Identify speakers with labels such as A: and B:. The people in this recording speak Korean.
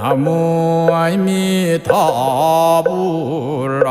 A: 나무 아미타불